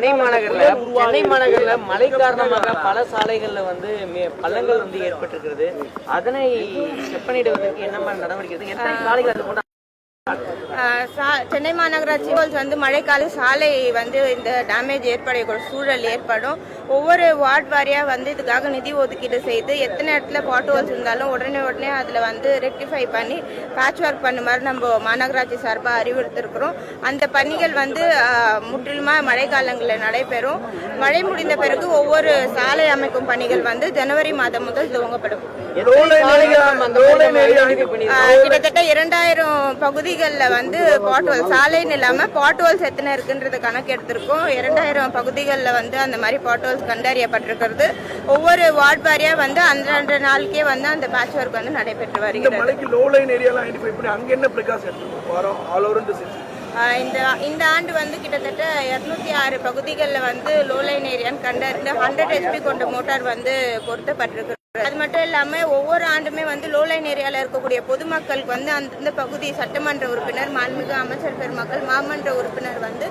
சென்னை மாநகர்ல சென்னை மாநகர்ல மழை காரணமாக பல சாலைகள்ல வந்து பள்ளங்கள் வந்து ஏற்பட்டிருக்கிறது. அதனை செப்பனிடுவதற்கு என்ன மாதிரி நடவடிக்கை எத்தனை சாலைகள் அது சா- சென்னை மாநகராட்சி வந்து மழைக்கால சாலை வந்து இந்த டேமேஜ் ஏற்படக்கூடிய சூழல் ஏற்படும். ஒவ்வொரு வார்டு வாரியா வந்து இதுக்காக நிதி ஒதுக்கீடு செய்து எத்தனை இடத்துல பாட் ஹோல்ஸ் இருந்தாலும் உடனே உடனே அதில் வந்து ரெக்டிஃபை பண்ணி பேட்ச் ஒர்க் பண்ணுமாறு நம்ம மாநகராட்சி சார்பாக அறிவுறுத்திருக்கிறோம். அந்த பணிகள் வந்து முற்றிலுமாக மழைக்காலங்களில் நடைபெறும். மழை முடிந்த பிறகு ஒவ்வொரு சாலை அமைக்கும் பணிகள் வந்து ஜனவரி மாதம் முதல் துவங்கப்படும். மாதிரி கிட்டத்தட்ட இரண்டாயிரம் பகுதிகளில் வந்து பாட்ஹோல் சாலைன்னு இல்லாமல் பாட்ஹோல்ஸ் எத்தனை இருக்குன்றது கணக்கு எடுத்திருக்கோம். இரண்டாயிரம் பகுதிகளில் வந்து அந்த மாதிரி பாட்ஹோல்ஸ் கண்டறியப்பட்டிருக்கிறது. ஒவ்வொரு வார்டு வாரியா வந்து அன்றன்ற நாளுக்கே வந்து அந்த பேட்ச் ஒர்க் வந்து நடைபெற்று வருகிறது. இந்த இந்த ஆண்டு வந்து கிட்டத்தட்ட இரநூத்தி ஆறு பகுதிகளில் வந்து லோ லைன் ஏரியான்னு கண்டறிந்து ஹண்ட்ரட் ஹெச்பி கொண்ட மோட்டார் வந்து பொருத்தப்பட்டிருக்கு அது மட்டும் இல்லாமல் ஒவ்வொரு ஆண்டுமே வந்து லோலைன் ஏரியாவில் ஏரியால இருக்கக்கூடிய பொதுமக்களுக்கு வந்து அந்தந்த பகுதி சட்டமன்ற உறுப்பினர் மாண்புமிகு அமைச்சர் பெருமக்கள் மாமன்ற உறுப்பினர் வந்து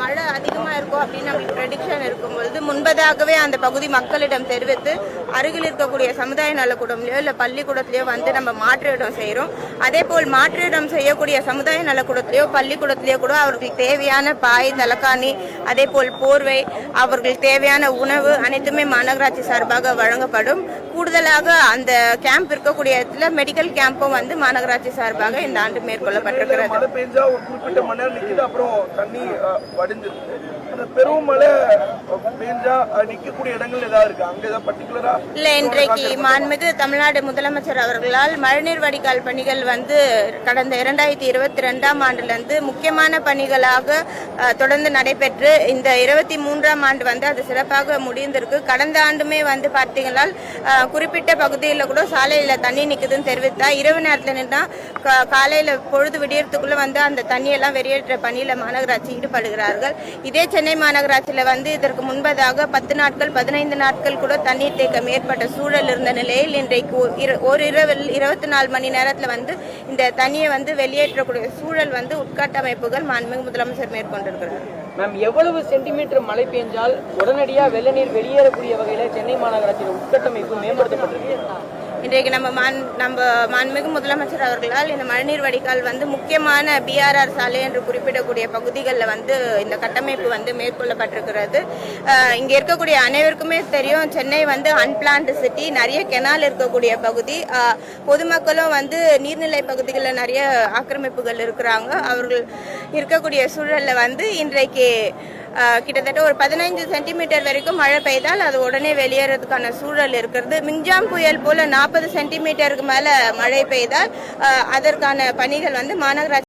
மழை அதிகமாக இருக்கும் அப்படின்னு நம்மளுக்கு ப்ரெடிக்ஷன் இருக்கும்பொழுது முன்பதாகவே அந்த பகுதி மக்களிடம் தெரிவித்து அருகில் இருக்கக்கூடிய சமுதாய நலக்கூடம்லையோ இல்லை பள்ளிக்கூடத்திலயோ வந்து நம்ம மாற்று இடம் அதே போல் மாற்றிடம் செய்யக்கூடிய சமுதாய நலக்கூடத்துலையோ பள்ளிக்கூடத்திலயோ கூட அவர்களுக்கு தேவையான பாய் தலக்காணி அதே போல் போர்வை அவர்களுக்கு தேவையான உணவு அனைத்துமே மாநகராட்சி சார்பாக வழங்கப்படும். கூடுதலாக அந்த கேம்ப் இருக்கக்கூடிய இடத்துல மெடிக்கல் கேம்பும் வந்து மாநகராட்சி சார்பாக இந்த ஆண்டு மேற்கொள்ளப்பட்டிருக்கிறது. மழை பெஞ்சா ஒரு குறிப்பிட்ட மணி நேரம் நிக்குது அப்புறம் தண்ணி வடிஞ்சிருக்கு அந்த பெரும் மழை பெஞ்சா அஹ், நிக்கக்கூடிய இடங்கள் ஏதாவது இருக்கு? அங்க ஏதாவது பர்டிகுலரா இல்ல இன்றைக்கு மாண்புமிகு தமிழ்நாடு முதலமைச்சர் அவர்களால் மழைநீர் வடிகால் பணிகள் வந்து கடந்த இரண்டாயிரத்தி இருபத்தி ரெண்டாம் ஆண்டுல இருந்து முக்கியமான பணிகளாக தொடர்ந்து நடைபெற்று இந்த இருபத்தி மூன்றாம் ஆண்டு வந்து அது சிறப்பாக முடிந்திருக்கு. கடந்த ஆண்டுமே வந்து பார்த்தீங்கன்னா குறிப்பிட்ட பகுதியில் கூட சாலையில் தண்ணி நிற்குதுன்னு தெரிவித்தா இரவு நேரத்தில் நின்றா காலையில் பொழுது விடியறதுக்குள்ள வந்து அந்த தண்ணியெல்லாம் வெளியேற்ற பணியில் மாநகராட்சி ஈடுபடுகிறார்கள். இதே சென்னை மாநகராட்சியில் வந்து இதற்கு முன்பதாக பத்து நாட்கள் பதினைந்து நாட்கள் கூட தண்ணீர் தேக்கம் ஏற்பட்ட சூழல் இருந்த நிலையில் இன்றைக்கு ஒரு ஒரு இரவில் இருபத்தி நாலு மணி நேரத்தில் வந்து இந்த தண்ணியை வந்து வெளியேற்றக்கூடிய சூழல் வந்து உட்கட்டமைப்புகள் மாண்புமிகு முதலமைச்சர் மேற்கொண்டிருக்கிறார். மேம் எவ்வளவு சென்டிமீட்டர் மழை பெஞ்சால் உடனடியா வெள்ள நீர் வெளியேறக்கூடிய வகையில் சென்னை மாநகராட்சியின் உட்கட்டமைப்பு மேம்படுத்தப்பட்டிருக்கு? இன்றைக்கு நம்ம மான் நம்ம மாண்புமிகு முதலமைச்சர் அவர்களால் இந்த மழைநீர் வடிகால் வந்து முக்கியமான பிஆர்ஆர் சாலை என்று குறிப்பிடக்கூடிய பகுதிகளில் வந்து இந்த கட்டமைப்பு வந்து மேற்கொள்ளப்பட்டிருக்கிறது. இங்கே இருக்கக்கூடிய அனைவருக்குமே தெரியும் சென்னை வந்து அன்பிளான்டு சிட்டி நிறைய கெனால் இருக்கக்கூடிய பகுதி. பொதுமக்களும் வந்து நீர்நிலை பகுதிகளில் நிறைய ஆக்கிரமிப்புகள் இருக்கிறாங்க. அவர்கள் இருக்கக்கூடிய சூழலில் வந்து இன்றைக்கு கிட்டத்தட்ட ஒரு பதினைஞ்சு சென்டிமீட்டர் வரைக்கும் மழை பெய்தால் அது உடனே வெளியேறதுக்கான சூழல் இருக்கிறது மிஞ்சாம் புயல் போல நாற்பது சென்டிமீட்டருக்கு மேல மழை பெய்தால் அதற்கான பணிகள் வந்து மாநகராட்சி